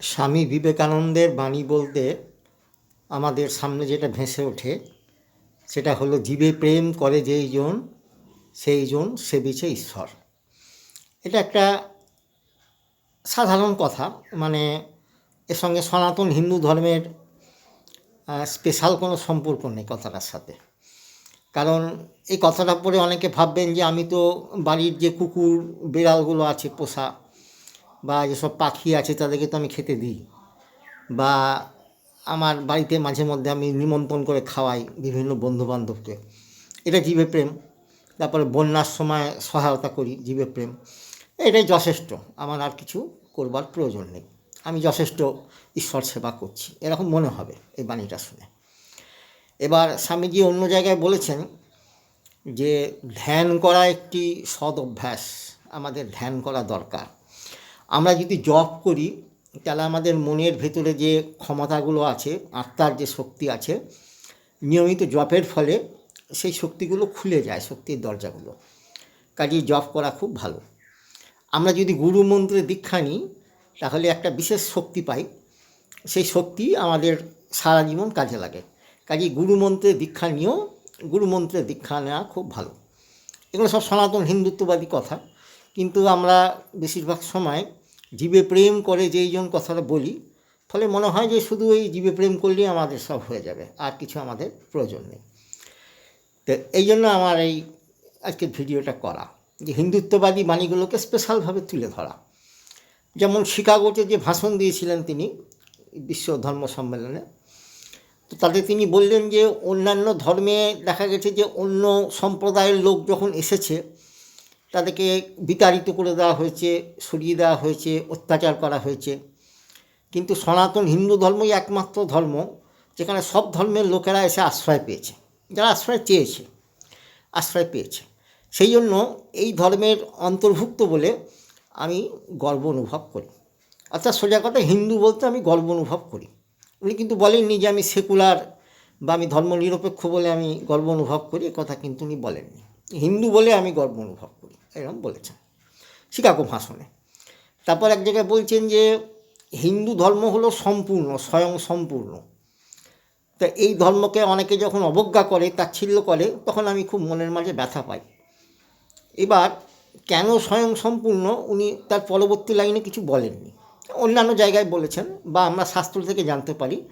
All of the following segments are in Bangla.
স্বামী বিবেকানন্দের বাণী বলতে আমাদের সামনে যেটা ভেসে ওঠে, সেটা হলো জীবে প্রেম করে যেই জন, সেই জন সেবিছে ঈশ্বর। এটা একটা সাধারণ কথা মানে এর সঙ্গে সনাতন হিন্দু ধর্মের স্পেশাল কোনো সম্পর্ক নেই কথাটার সাথে। কারণ এই কথাটা পড়ে অনেকে ভাববেন যে আমি তো বাড়ির যে কুকুর, বিড়ালগুলো আছে পোষা বা যেসব পাখি আছে তাদেরকে তো আমি খেতে দিই। বা আমার বাড়িতে মাঝে মধ্যে আমি নিমন্ত্রণ করে খাওয়াই বিভিন্ন বন্ধুবান্ধবকে। এটা জীবে প্রেম। তারপরে বন্যার সময় সহায়তা করি জীবে প্রেম। এটাই যথেষ্ট। আমার আর কিছু করবার প্রয়োজন নেই। আমি যথেষ্ট ঈশ্বর সেবা করছি। এরকম মনে হবে এই বাণীটা শুনে। এবার স্বামীজি অন্য জায়গায় বলেছেন যে ধ্যান করা একটি সদ অভ্যাস। আমাদের ধ্যান করা দরকার। আমরা যদি জপ করি, তাহলে আমাদের মনের ভেতরে যে ক্ষমতাগুলো আছে, আত্মার যে শক্তি আছে, নিয়মিত জপের ফলে সেই শক্তিগুলো খুলে যায়, শক্তির দরজাগুলো। কাজেই জপ করা খুব ভালো। আমরা যদি গুরু মন্ত্রে দীক্ষা নিই, তাহলে একটা বিশেষ শক্তি পাই। সেই শক্তি আমাদের সারা জীবন কাজে লাগে। কাজেই গুরুমন্ত্রে দীক্ষা নিয়েও, গুরু গুরুমন্ত্রে দীক্ষা নেওয়া খুব ভালো। এগুলো সব সনাতন হিন্দুত্ববাদী কথা। কিন্তু আমরা বেশিরভাগ সময় জীবে প্রেম করে যেই জন কথাটা বলি, ফলে মনে হয় যে শুধু এই জীবে প্রেম করলেই আমাদের সব হয়ে যাবে, আর কিছু আমাদের প্রয়োজন নেই। তো এই জন্য আমার এই আজকের ভিডিওটা করা, যে হিন্দুত্ববাদী বাণীগুলোকে স্পেশালভাবে তুলে ধরা। যেমন শিকাগোতে যে ভাষণ দিয়েছিলেন তিনি, বিশ্ব ধর্ম সম্মেলনে, তো তাতে তিনি বললেন যে অন্যান্য ধর্মে দেখা গেছে যে অন্য সম্প্রদায়ের লোক যখন এসেছে তাদেরকে বিতাড়িত করে দেওয়া হয়েছে, সরিয়ে দেওয়া হয়েছে, অত্যাচার করা হয়েছে। কিন্তু সনাতন হিন্দু ধর্মই একমাত্র ধর্ম যেখানে সব ধর্মের লোকেরা এসে আশ্রয় পেয়েছে। যারা আশ্রয় চেয়েছে, আশ্রয় পেয়েছে। সেই জন্য এই ধর্মের অন্তর্ভুক্ত বলে আমি গর্ব অনুভব করি। অর্থাৎ সোজা কথা, হিন্দু বলতে আমি গর্ব অনুভব করি। উনি কিন্তু বলেননি যে আমি সেকুলার বা আমি ধর্ম নিরপেক্ষ বলে আমি গর্ব অনুভব করি কথা কিন্তু উনি বলেননি। হিন্দু বলে আমি গর্ব অনুভব করি, এরকম বলেছেন। শিকাগো ভাষণে। তারপর এক জায়গায় বলছেন যে, হিন্দু ধর্ম হলো সম্পূর্ণ, স্বয়ং সম্পূর্ণ। তা এই ধর্মকে অনেকে যখন অবজ্ঞা করে, তাচ্ছিল্য করে, তখন আমি খুব মনের মাঝে ব্যথা পাই। এবার কেন স্বয়ং সম্পূর্ণ? উনি তার পরবর্তী লাইনে কিছু বলেননি। অন্যান্য জায়গায় বলেছেন বা আমরা শাস্ত্র থেকে জানতে পারি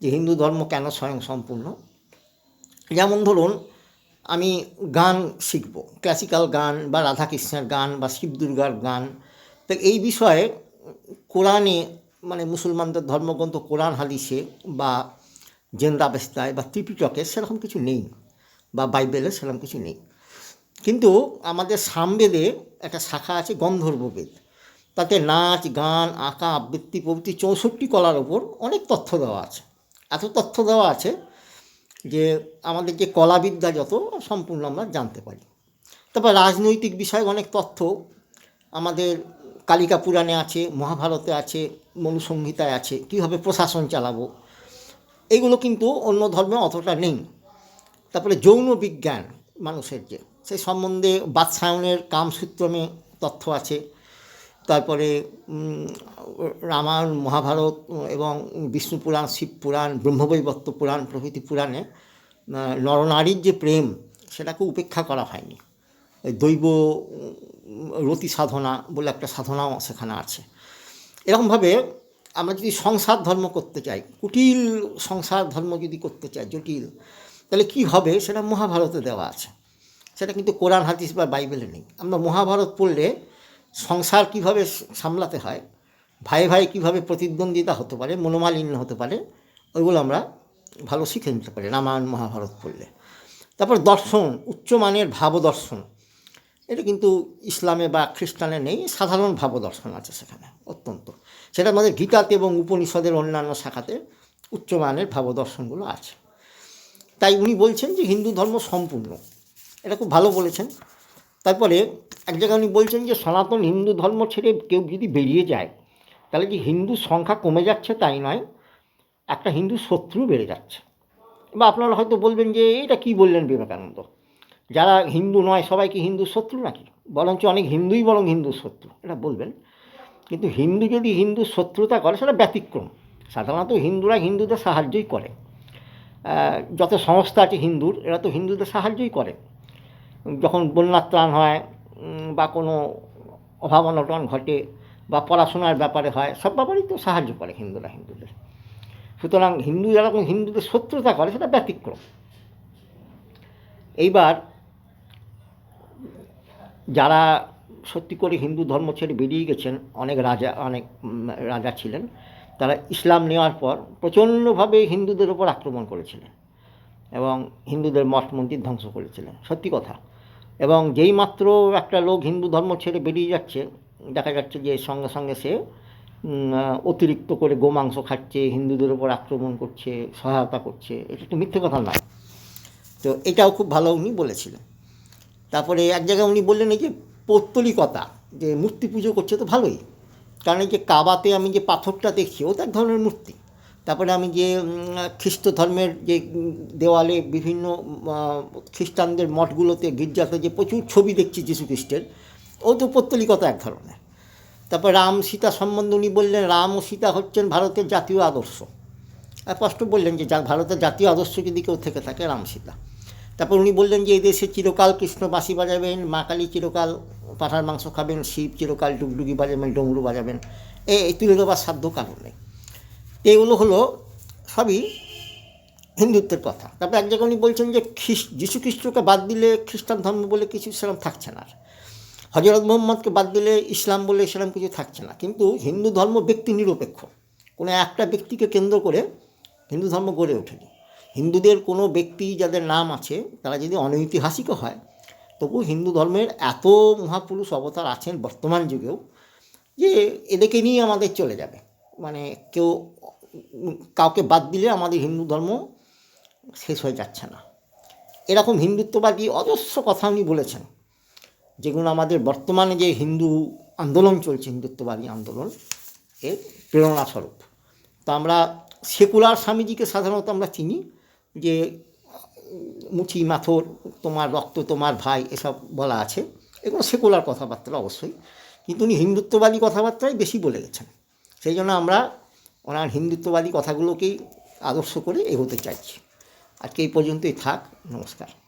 যে হিন্দু ধর্ম কেন স্বয়ং সম্পূর্ণ? যেমন ধরুন আমি গান শিখব ক্লাসিক্যাল গান বা রাধাকৃষ্ণের গান বা শিব দুর্গার গান। তো এই বিষয়ে কোরআনে মানে মুসলমানদের ধর্মগ্রন্থ কোরআন হাদিসে বা জেন্দাবেস্তায় বা ত্রিপিটকে সেরকম কিছু নেই বা বাইবেলে সেরকম কিছু নেই। কিন্তু আমাদের সামবেদে একটা শাখা আছে গন্ধর্ববেদ। তাতে নাচ, গান, আঁকা, আবৃত্তি, প্রভৃতি চৌষট্টি কলার ওপর অনেক তথ্য দেওয়া আছে। এত তথ্য দেওয়া আছে যে আমাদের যে কলাবিদ্যা যত সম্পূর্ণ আমরা জানতে পারি। তারপর রাজনৈতিক বিষয়ে অনেক তথ্য আমাদের কালিকা পুরাণে আছে, মহাভারতে আছে, মনুসংহিতায় আছে, কীভাবে প্রশাসন চালাবো, এগুলো কিন্তু অন্য ধর্মে অতটা নেই। তারপরে যৌন বিজ্ঞান মানুষের যে সেই সম্বন্ধে বাদশায়নের কামসূত্রমে তথ্য আছে। তারপরে রামায়ণ, মহাভারত, এবং বিষ্ণু পুরাণ, শিব পুরাণ ব্রহ্মবৈবর্ত পুরাণ, প্রভৃতি পুরাণে নরনারীর যে প্রেম, সেটাকে উপেক্ষা করা হয়নি। দৈব রতি সাধনা বলে একটা সাধনাও সেখানে আছে। এরকমভাবে আমরা যদি সংসার ধর্ম করতে চাই, কুটিল সংসার ধর্ম যদি করতে চাই, জটিল, তাহলে কি হবে? সেটা মহাভারতে দেওয়া আছে। সেটা কিন্তু কোরআন, হাদিস বা বাইবেলে নেই। আমরা মহাভারত পড়লে সংসার কীভাবে সামলাতে হয়, ভাই ভাই কীভাবে প্রতিদ্বন্দ্বিতা হতে পারে, মনোমালিন্য হতে পারে, ওইগুলো আমরা ভালো শিখে নিতে পারি রামায়ণ, মহাভারত পড়লে। তারপর দর্শন, উচ্চমানের ভাবদর্শন। এটা কিন্তু ইসলামে বা খ্রিস্টানে নেই, সাধারণ ভাবদর্শন আছে সেখানে, অত্যন্ত। সেটা আমাদের গীতাতে এবং উপনিষদের অন্যান্য শাখাতে উচ্চমানের ভাবদর্শনগুলো আছে। তাই উনি বলছেন যে হিন্দু ধর্ম সম্পূর্ণ। এটা খুব ভালো বলেছেন। তারপরে এক জায়গায় উনি বলছেন যে, সনাতন হিন্দু ধর্ম ছেড়ে কেউ যদি বেরিয়ে যায়, তাহলে যে হিন্দু সংখ্যা কমে যাচ্ছে তাই নয়, একটা হিন্দু শত্রু বেড়ে যাচ্ছে। বা আপনারা হয়তো বলবেন যে, এটা কি বললেন বিবেকানন্দ? যারা হিন্দু নয়, সবাই কি হিন্দু শত্রু নাকি? বরঞ্চ অনেক হিন্দুই বরং হিন্দু শত্রু, এটা বলবেন। কিন্তু হিন্দু যদি হিন্দু শত্রুতা করে, সেটা ব্যতিক্রম। সাধারণত হিন্দুরা হিন্দুদের সাহায্যই করে। যত সংস্থা আছে হিন্দুর, এরা তো হিন্দুদের সাহায্যই করে। যখন বন্যার ত্রাণ হয় বা কোনো অভাব অনটন ঘটে, বা পড়াশোনার ব্যাপারে হয়, সব ব্যাপারেই তো সাহায্য করে হিন্দুরা হিন্দুদের। সুতরাং হিন্দু যারা যেরকম হিন্দুদের শত্রুতা করে, সেটা ব্যতিক্রম। এইবার যারা সত্যি করে হিন্দু ধর্ম ছেড়ে বেরিয়ে গেছেন, অনেক রাজা অনেক রাজা ছিলেন, তারা ইসলাম নেওয়ার পর প্রচণ্ডভাবে হিন্দুদের ওপর আক্রমণ করেছিলেন। এবং হিন্দুদের মঠ মন্দির ধ্বংস করেছিলেন। সত্যি কথা। এবং যেই মাত্র একটা লোক হিন্দু ধর্ম ছেড়ে বেরিয়ে যাচ্ছে, দেখা যাচ্ছে যে সঙ্গে সঙ্গে সে অতিরিক্ত করে গোমাংস খাচ্ছে, হিন্দুদের ওপর আক্রমণ করছে, সহায়তা করছে। এটা একটু মিথ্যে কথা নয়। তো এটাও খুব ভালো উনি বলেছিলেন। তারপরে এক জায়গায় উনি বললেন এই যে পৌত্তলিকতা, যে মূর্তি পুজো করছে তো ভালোই। কারণ এই যে কাবাতে আমি যে পাথরটা দেখছি ও তো এক ধরনের মূর্তি। তারপরে আমি যে খ্রিস্ট ধর্মের যে দেওয়ালে বিভিন্ন খ্রিস্টানদের মঠগুলোতে গির্জাতে যে প্রচুর ছবি দেখছি যীশু খ্রিস্টের ও তো পৌত্তলিকতা এক ধরনের। তারপর রাম সীতা সম্বন্ধে উনি বললেন, রাম ও সীতা হচ্ছেন ভারতের জাতীয় আদর্শ। আর স্পষ্ট বললেন যে ভারতের জাতীয় আদর্শ যদি কেউ থেকে থাকে, রাম সীতা। তারপর উনি বললেন যে এই দেশে চিরকাল কৃষ্ণ বাঁশি বাজাবেন, মা কালী চিরকাল পাঠার মাংস খাবেন, শিব চিরকাল ডুগডুগি বাজাবেন, ডমরু বাজাবেন। এ, এই তুলে দেওয়ার সাধ্য কারণ নেই। এগুলো হলো সবই হিন্দুত্বের কথা। তারপর এক জায়গায় উনি বলছেন যে খ্রিস্ট যীশু খ্রিস্টকে বাদ দিলে খ্রিস্টান ধর্ম বলে কিছু সেরকম থাকছে না আর। হজরত মোহাম্মদকে বাদ দিলে ইসলাম বলে সেরকম কিছু থাকছে না। কিন্তু হিন্দু ধর্ম ব্যক্তি নিরপেক্ষ। কোনো একটা ব্যক্তিকে কেন্দ্র করে হিন্দু ধর্ম গড়ে ওঠেনি। হিন্দুদের কোনো ব্যক্তি যাদের নাম আছে, তারা যদি অনৈতিহাসিকও হয়, তবু হিন্দু ধর্মের এত মহাপুরুষ অবতার আছেন বর্তমান যুগেও যে এদেরকে নিয়ে আমাদের চলে যাবে। মানে কেউ কাউকে বাদ দিলে আমাদের হিন্দু ধর্ম শেষ হয়ে যাচ্ছে না। এরকম হিন্দুত্ববাদী অজস্র কথা উনি বলেছেন, যেগুলো আমাদের বর্তমানে যে হিন্দু আন্দোলন চলছে, হিন্দুত্ববাদী আন্দোলন, এর প্রেরণাস্বরূপ তো আমরা সেকুলার স্বামীজিকে সাধারণত আমরা চিনি, যে মুচি মাথর, তোমার রক্ত তোমার ভাই, এসব বলা আছে। এগুলো সেকুলার কথাবার্তা অবশ্যই। কিন্তু উনি হিন্দুত্ববাদী কথাবার্তাই বেশি বলে গেছেন। সেই জন্য আমরা ওনার হিন্দুত্ববাদী কথাগুলোকেই আদর্শ করে এগোতে চাইছি। আজকে এই পর্যন্তই থাক, নমস্কার।